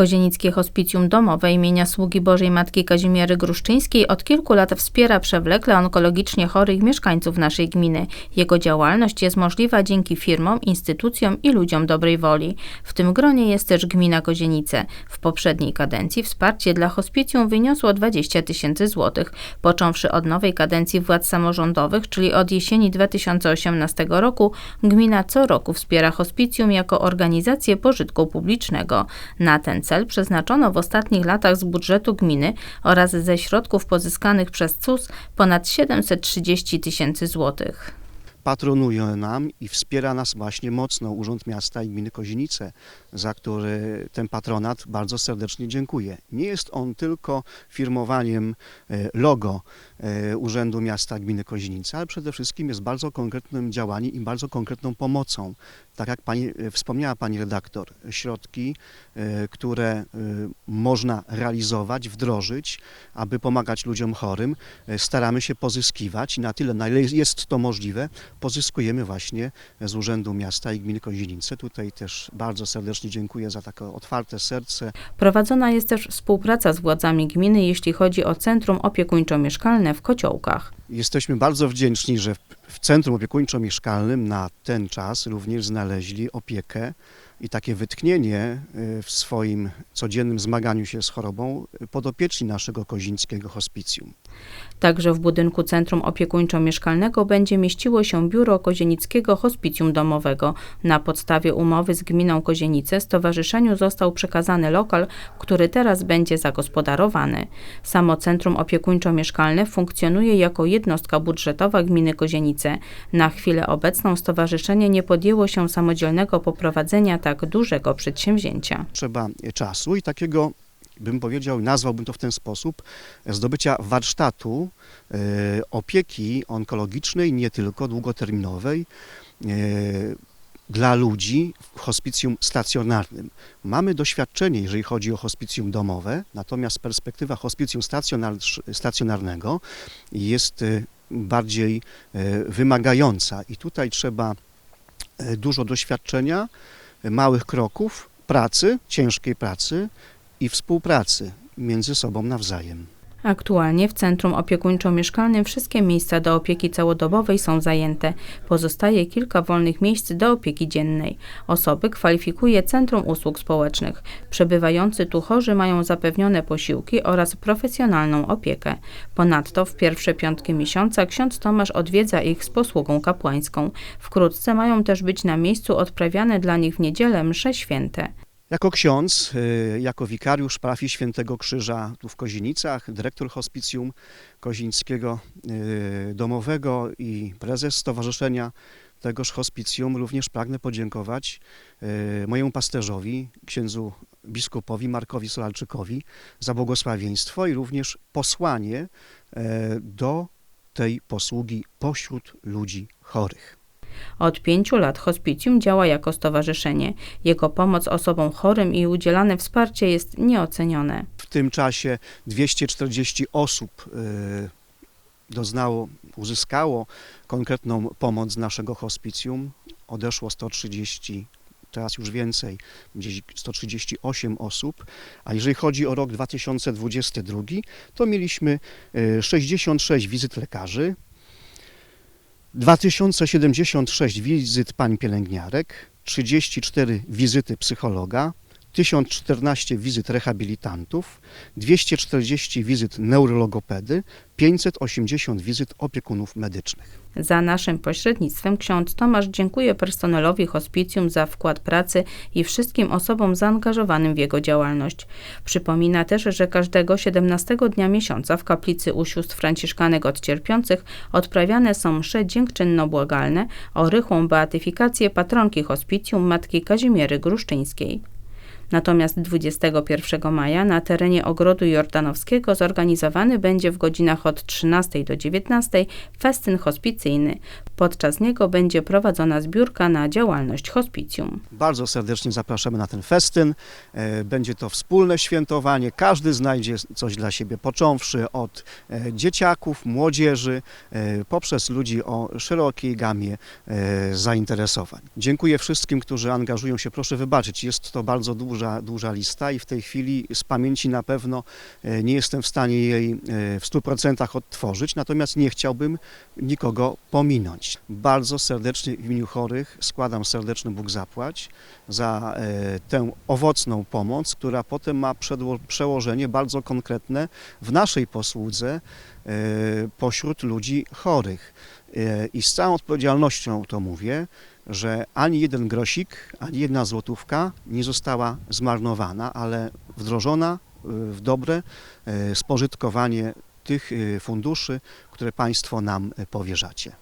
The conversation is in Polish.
Kozienickie Hospicjum Domowe imienia Sługi Bożej Matki Kazimiery Gruszczyńskiej od kilku lat wspiera przewlekle onkologicznie chorych mieszkańców naszej gminy. Jego działalność jest możliwa dzięki firmom, instytucjom i ludziom dobrej woli. W tym gronie jest też gmina Kozienice. W poprzedniej kadencji wsparcie dla hospicjum wyniosło 20 tysięcy złotych. Począwszy od nowej kadencji władz samorządowych, czyli od jesieni 2018 roku, gmina co roku wspiera hospicjum jako organizację pożytku publicznego. Na ten cel przeznaczono w ostatnich latach z budżetu gminy oraz ze środków pozyskanych przez CUS ponad 730 tysięcy złotych. Patronuje nam i wspiera nas właśnie mocno Urząd Miasta i Gminy Kozienice, za który ten patronat bardzo serdecznie dziękuję. Nie jest on tylko firmowaniem e, logo e, Urzędu Miasta Gminy Kozienice, ale przede wszystkim jest bardzo konkretnym działaniem i bardzo konkretną pomocą. Tak jak pani, e, wspomniała Pani redaktor, środki, które można realizować, wdrożyć, aby pomagać ludziom chorym, staramy się pozyskiwać i na tyle, na ile jest to możliwe, pozyskujemy właśnie z Urzędu Miasta i Gminy Kozienice. Tutaj też bardzo serdecznie dziękuję za takie otwarte serce. Prowadzona jest też współpraca z władzami gminy, jeśli chodzi o Centrum Opiekuńczo-Mieszkalne w Kociołkach. Jesteśmy bardzo wdzięczni, że w- Centrum Opiekuńczo-Mieszkalnym na ten czas również znaleźli opiekę i takie wytchnienie y, w swoim codziennym zmaganiu się z chorobą podopieczni naszego kozińskiego hospicjum. Także w budynku Centrum Opiekuńczo-Mieszkalnego będzie mieściło się biuro Kozienickiego Hospicjum Domowego. Na podstawie umowy z gminą Kozienice stowarzyszeniu został przekazany lokal, który teraz będzie zagospodarowany. Samo Centrum Opiekuńczo-Mieszkalne funkcjonuje jako jednostka budżetowa gminy Kozienice. Na chwilę obecną stowarzyszenie nie podjęło się samodzielnego poprowadzenia tak dużego przedsięwzięcia. Trzeba czasu i takiego, bym powiedział, nazwałbym to w ten sposób, zdobycia warsztatu y, opieki onkologicznej, nie tylko długoterminowej, y, dla ludzi w hospicjum stacjonarnym. Mamy doświadczenie, jeżeli chodzi o hospicjum domowe, natomiast perspektywa hospicjum stacjonar- stacjonarnego jest y, bardziej y, wymagająca i tutaj trzeba y, dużo doświadczenia, małych kroków, pracy, ciężkiej pracy i współpracy między sobą nawzajem. Aktualnie w Centrum Opiekuńczo-Mieszkalnym wszystkie miejsca do opieki całodobowej są zajęte. Pozostaje kilka wolnych miejsc do opieki dziennej. Osoby kwalifikuje Centrum Usług Społecznych. Przebywający tu chorzy mają zapewnione posiłki oraz profesjonalną opiekę. Ponadto w pierwsze piątki miesiąca ksiądz Tomasz odwiedza ich z posługą kapłańską. Wkrótce mają też być na miejscu odprawiane dla nich w niedzielę msze święte. Jako ksiądz, y, jako wikariusz parafii Świętego Krzyża tu w Kozienicach, dyrektor hospicjum kozińskiego y, domowego i prezes stowarzyszenia tegoż hospicjum również pragnę podziękować y, mojemu pasterzowi, księdzu biskupowi Markowi Solalczykowi za błogosławieństwo i również posłanie do tej posługi pośród ludzi chorych. Od pięciu lat hospicjum działa jako stowarzyszenie. Jego pomoc osobom chorym i udzielane wsparcie jest nieocenione. W tym czasie 240 osób y, doznało, uzyskało konkretną pomoc z naszego hospicjum. Odeszło 130, teraz już więcej, gdzieś 138 osób. A jeżeli chodzi o rok 2022, to mieliśmy y, 66 wizyt lekarzy, 2076 wizyt pań pielęgniarek, 34 wizyty psychologa, 1014 wizyt rehabilitantów, 240 wizyt neurologopedy, 580 wizyt opiekunów medycznych. Za naszym pośrednictwem ksiądz Tomasz dziękuję personelowi hospicjum za wkład pracy i wszystkim osobom zaangażowanym w jego działalność. Przypomina też, że każdego 17 dnia miesiąca w kaplicy u sióstr franciszkanek od cierpiących odprawiane są msze dziękczynno-błagalne o rychłą beatyfikację patronki hospicjum matki Kazimiery Gruszczyńskiej. Natomiast 21 maja na terenie Ogrodu Jordanowskiego zorganizowany będzie w godzinach od 13 do 19 festyn hospicyjny. Podczas niego będzie prowadzona zbiórka na działalność hospicjum. Bardzo serdecznie zapraszamy na ten festyn. E, Będzie to wspólne świętowanie. Każdy znajdzie coś dla siebie, począwszy od e, dzieciaków, młodzieży, e, poprzez ludzi o szerokiej gamie zainteresowań. Dziękuję wszystkim, którzy angażują się. Proszę wybaczyć, jest to bardzo duże duża, duża lista i w tej chwili z pamięci na pewno e, nie jestem w stanie jej e, w 100% odtworzyć, natomiast nie chciałbym nikogo pominąć. Bardzo serdecznie w imieniu chorych składam serdeczny Bóg zapłać za e, tę owocną pomoc, która potem ma przełożenie bardzo konkretne w naszej posłudze pośród ludzi chorych. I z całą odpowiedzialnością to mówię, że ani jeden grosik, ani jedna złotówka nie została zmarnowana, ale wdrożona e, w dobre e, spożytkowanie tych e, funduszy, które Państwo nam powierzacie.